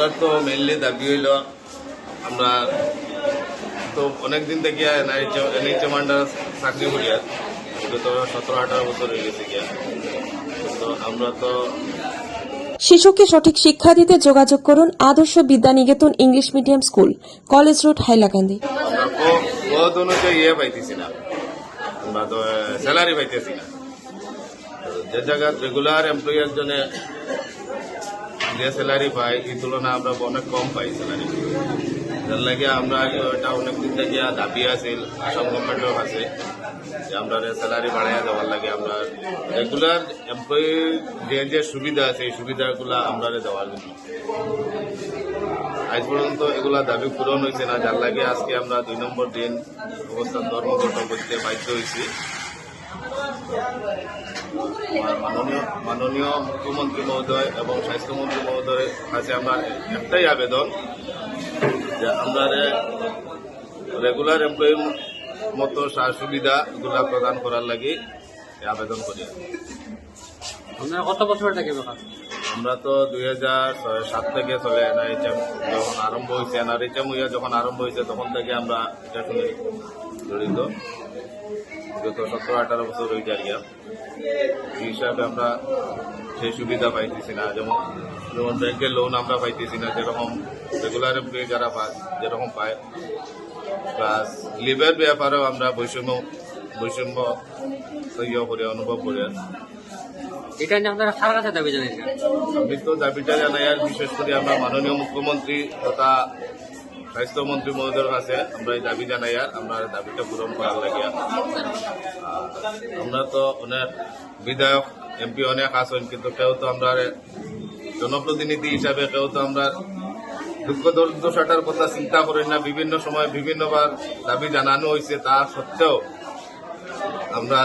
আমরা তো মেনলি দাবি হইল আমরা তো অনেক দিন থেকে এনএইচএম আন্ডার চাকরি করি আর। বিগত সতেরো আঠারো বছর হয়ে গেছে গিয়া। তো আমরা তো শিশুকে সঠিক শিক্ষা দিতে যোগাযোগ করুন Adarsha Vidyaniketan English medium school college road Hailakandi. পদ অনুযায়ী ইয়ে পাইতেছি না। আমরা তো স্যালারি পাইতেছি না। যে জায়গা রেগুলার এমপ্লয়ি একজনে যে স্যালারি পাই, এই তুলনায় আমরা অনেক কম পাই স্যালারি যার লাগে আমরা এটা অনেক দিন থেকে দাবি আছিল আসাম গভর্নমেন্টের কাছে যে আমরা স্যালারি বাড়াইয়া দেওয়ার লাগে আমরা রেগুলার এমপ্লয়ি যে সুবিধা আছে, এই সুবিধাগুলা আমরা দেওয়ার জন্য। আজ পর্যন্ত এগুলা দাবি পূরণ হয়েছে না, যার লাগে আজকে আমরা দুই নম্বর দিন অবস্থান ধর্মঘট করতে বাধ্য হয়েছি মাননীয় মাননীয় মুখ্যমন্ত্রী মহোদয় এবং স্বাস্থ্যমন্ত্রী মহোদয়ের কাছে আমার একটাই আবেদন যে আমরা রেগুলার এমপ্লয়ির মতো সা সুবিধা এগুলা প্রদান করার লাগি আবেদন করি। আপনারা কত বছর থেকে আমরা তো দুই হাজার সাত থেকে চলে এনআইএচএম যখন আরম্ভ হয়েছে এনআরএচএম হইয়া যখন আরম্ভ হয়েছে তখন থেকে আমরা এটা সঙ্গে জড়িত গত সতেরো আঠারো বছর হয়ে যায় এই হিসাবে আমরা সেই সুবিধা পাইতেছি না। যেমন যেমন ব্যাংকের লোন আমরা পাইতেছি না যেরকম রেগুলার এমপ্লয়ি যারা পায় যেরকম পায়। প্লাস লিভের ব্যাপারেও আমরা বৈষম্য বৈষম্য ইয়ে করে অনুভব করে। এটা নিয়ে আপনারা কার কাছে দাবি জানিয়েছেন? আমি তো দাবিটা জানাই আর বিশেষ করে আমরা মাননীয় মুখ্যমন্ত্রী তথা স্বাস্থ্যমন্ত্রী মহোদয়ের কাছে আমরা এই দাবি জানাই আর আমরা দাবিটা পূরণ করার লাগে আমরা তো অনেক বিধায়ক, এমপি অনেক আছেন, কিন্তু কেউ তো আমরা জনপ্রতিনিধি হিসাবে কেউ তো আমরা দুঃখ দুর্দশাটার কথা চিন্তা করেন না। বিভিন্ন সময় বিভিন্নবার দাবি জানানো হয়েছে তা সত্ত্বেও আমরা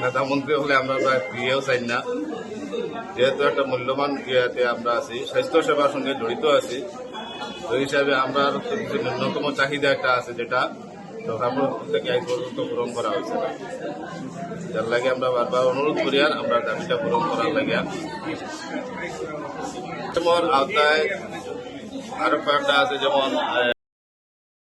নেতা মন্ত্রী হলে আমরা প্রায় প্রিয়েও চাই না। যেহেতু একটা মূল্যবান ইয়েতে আমরা আছি, স্বাস্থ্যসেবার সঙ্গে জড়িত আছি। ওই হিসাবে আমরা ন্যূনতম চাহিদা একটা আছে যেটা সরকার থেকে আজ পর্যন্ত পূরণ করা হয়েছে। যার লাগে আমরা বারবার অনুরোধ করি আর আমরা দাবিটা পূরণ করার লাগে যেমন আওতায় আরও কয়েকটা আছে যেমন